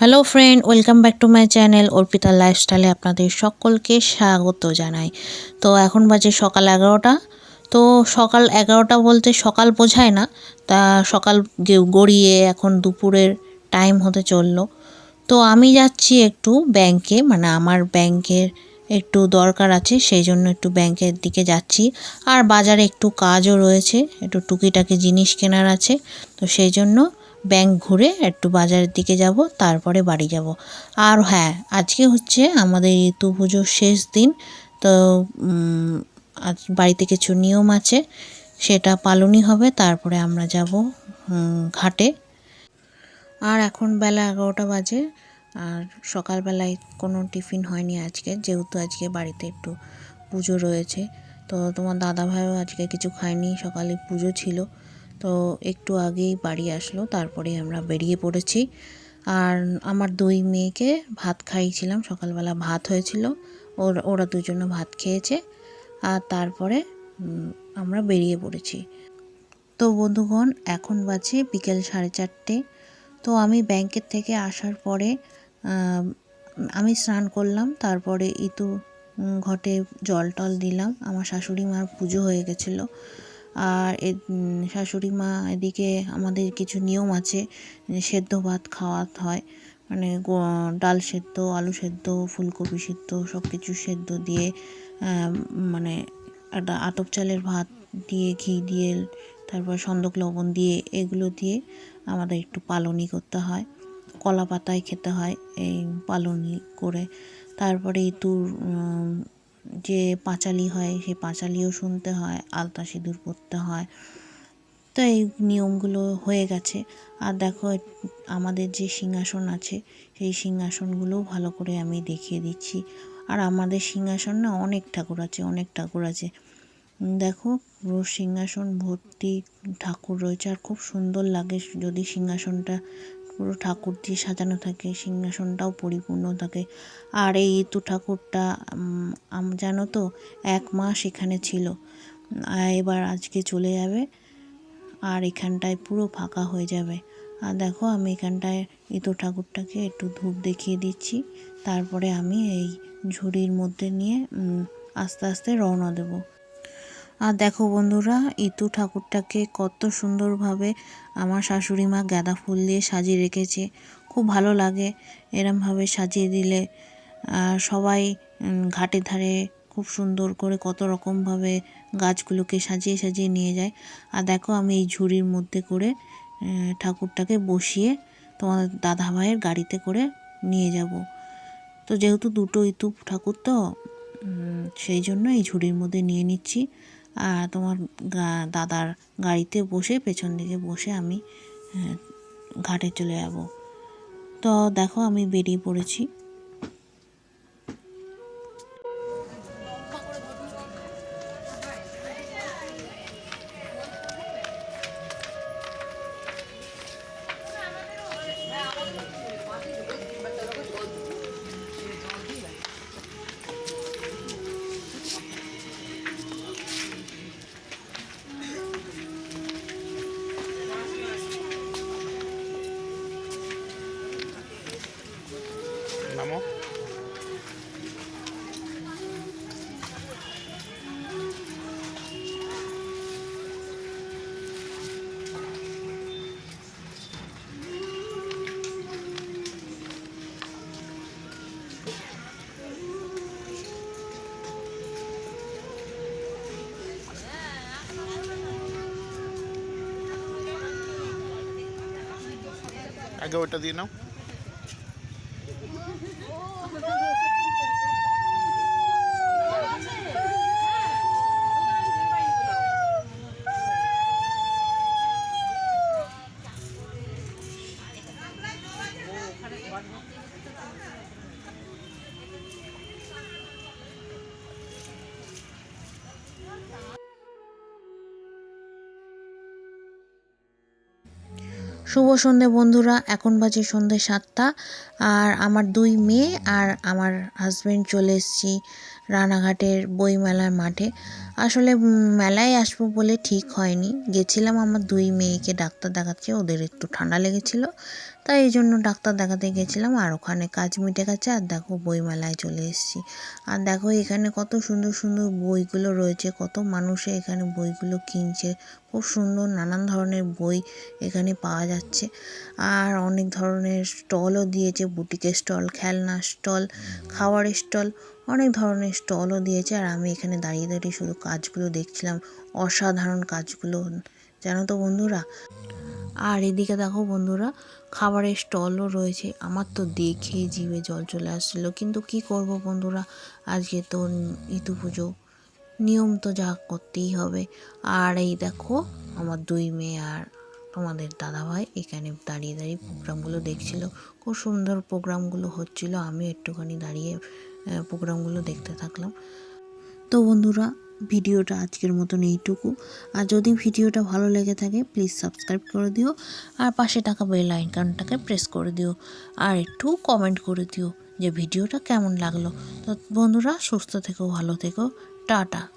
Hello friend welcome back to my channel Arpita লাইফস্টাইলে আপনাদের সকলকে স্বাগত জানাই। তো এখন বাজে সকাল এগারোটা। তো সকাল এগারোটা বলতে সকাল বোঝায় না, তা সকাল গড়িয়ে এখন দুপুরের টাইম হতে চলল। তো আমি যাচ্ছি একটু ব্যাংকে মানে আমার ব্যাংকের একটু দরকার আছে, সেই জন্য একটু ব্যাংকের দিকে যাচ্ছি। আর বাজারে একটু কাজও রয়েছে, একটু টুকিটাকি জিনিস কেনার আছে, তো সেই জন্য ব্যাংক ঘুরে একটু বাজারের দিকে যাব, তারপরে বাড়ি যাব। আর হ্যাঁ আজকে হচ্ছে আমাদের ঋতু পুজোর শেষ দিন, তো আজ বাড়িতে কিছু নিয়ম আছে, সেটা পালনই হবে, তারপরে আমরা যাব ঘাটে। আর এখন বেলা এগারোটা বাজে, আর সকালবেলায় কোনো টিফিন হয়নি আজকে, যেহেতু আজকে বাড়িতে একটু পুজো রয়েছে। তো তোমার দাদা ভাইও আজকে কিছু খায়নি, সকালে পুজো ছিল। তো একটু আগেই বাড়ি আসলো, তারপরে আমরা বেরিয়ে পড়েছি। আর আমার দুই মেয়েকে ভাত খাইয়েছিলাম, সকালবেলা ভাত হয়েছিল, ওর, ওরা দুজনে ভাত খেয়েছে, আর তারপরে আমরা বেরিয়ে পড়েছি। তো বন্ধুগণ, এখন বাজে বিকেল সাড়ে চারটে। তো আমি ব্যাংকের থেকে আসার পরে আমি স্নান করলাম, তারপরে ইতু ঘটে জল টল দিলাম। আমার শাশুড়ি মার পুজো হয়ে গেছিল। আর এ শাশুড়ি মা এদিকে আমাদের কিছু নিয়ম আছে সেদ্ধ ভাত খাওয়াতে হয়। মানে ডাল সেদ্ধ, আলু সেদ্ধ, ফুলকপি সেদ্ধ সব কিছু সেদ্ধ দিয়ে মানে একটা আতপ চালের ভাত দিয়ে, ঘি দিয়ে, তারপর সন্দক লবণ দিয়ে, এগুলো দিয়ে আমাদের একটু পালনি করতে হয়। কলা পাতায় খেতে হয় এই পালনি করে। তারপরে ইতুর যে পাঁচালি হয় সেই পাঁচালিও শুনতে হয়, আলতা সিঁদুর পরতে হয়। তো এই নিয়মগুলো হয়ে গেছে। আর দেখো, আমাদের যে সিংহাসন আছে, সেই সিংহাসনগুলোও ভালো করে আমি দেখিয়ে দিচ্ছি। আর আমাদের সিংহাসন না, অনেক ঠাকুর আছে, অনেক ঠাকুর আছে। দেখো, পুরো সিংহাসন ভর্তি ঠাকুর রয়েছে, আর খুব সুন্দর লাগে যদি সিংহাসনটা পুরো ঠাকুর দিয়ে সাজানো থাকে, সিংহাসনটাও পরিপূর্ণ থাকে। আর এই ইতু ঠাকুরটা আম- জানো তো, এক মাস এখানে ছিল। এবার আজকে চলে যাবে আর এখানটায় পুরো ফাঁকা হয়ে যাবে। আর দেখো, আমি এখানটায় ইতু ঠাকুরটাকে একটু ধূপ দেখিয়ে দিচ্ছি। তারপরে আমি এই ঝুড়ির মধ্যে নিয়ে আস্তে আস্তে রওনা দেবো। আর দেখো বন্ধুরা, ইতু ঠাকুরটাকে কত সুন্দরভাবে আমার শাশুড়ি মা গাঁদা ফুল দিয়ে সাজিয়ে রেখেছে। খুব ভালো লাগে এরমভাবে সাজিয়ে দিলে। সবাই ঘাটে ধারে খুব সুন্দর করে কত রকমভাবে গাছগুলোকে সাজিয়ে সাজিয়ে নিয়ে যায়। আর দেখো আমি এই ঝুড়ির মধ্যে করে ঠাকুরটাকে বসিয়ে তোমার দাদা ভাইয়ের গাড়িতে করে নিয়ে যাব। তো যেহেতু দুটো ইতু ঠাকুর তো সেই জন্য এই ঝুড়ির মধ্যে নিয়ে নিচ্ছি। আর তোমার দাদার গাড়িতে বসে, পেছন দিকে বসে আমি ঘাটে চলে যাব। তো দেখো আমি বেরিয়ে পড়েছি। আগে ওটা দিয়ে নাও শুভ সন্ধে বন্ধুরা, এখন বাজে সন্ধে সাতটা, আর আমার দুই মেয়ে আর আমার হাজব্যান্ড চলে এসেছি রানাঘাটের বইমেলার মাঠে। আসলে মেলায় আসব বলে ঠিক হয়নি, গেছিলাম আমার দুই মেয়েকে ডাক্তার দেখাচ্ছে, ওদের একটু ঠান্ডা লেগেছিল তাই এই জন্য ডাক্তার দেখাতে গেছিলাম আর ওখানে কাজ মিটে গেছে আর দেখো বইমেলায় চলে এসেছি। আর দেখো এখানে কত সুন্দর সুন্দর বইগুলো রয়েছে, কত মানুষে এখানে বইগুলো কিনছে, খুব সুন্দর নানান ধরনের বই এখানে পাওয়া যাচ্ছে। আর অনেক ধরনের স্টলও দিয়েছে, বুটিকের স্টল, খেলনা স্টল খাবারের স্টল, অনেক ধরনের স্টলও দিয়েছে। আর আমি এখানে দাঁড়িয়ে দাঁড়িয়ে শুধু কাজগুলো দেখছিলাম, অসাধারণ কাজগুলো। জানো তো বন্ধুরা আর এদিকে দেখো বন্ধুরা, খাবারের স্টলও রয়েছে। আমার তো দেখে জিভে জল চলে আসছিল। কিন্তু কি করব বন্ধুরা, আজকে তো ইতু পুজো। নিয়ম তো যা করতেই হবে। আর এই দেখো, আমার দুই মেয়ে আর তোমাদের দাদাভাই এখানে দাঁড়িয়ে দাঁড়িয়ে প্রোগ্রামগুলো দেখছিল। খুব সুন্দর প্রোগ্রামগুলো হচ্ছিল। আমি একটুখানি দাঁড়িয়ে প্রোগ্রামগুলো দেখতে থাকলাম। তো বন্ধুরা ভিডিওটা আজকের মতন এইটুকু। আর যদি ভিডিওটা ভালো লেগে থাকে প্লিজ সাবস্ক্রাইব করে দিও। আর পাশে টাকা বেল আইকনটাকে প্রেস করে দিও। আর একটু কমেন্ট করে দিও যে ভিডিওটা কেমন লাগল। তো বন্ধুরা, সুস্থ থেকো, ভালো থেকো। টাটা।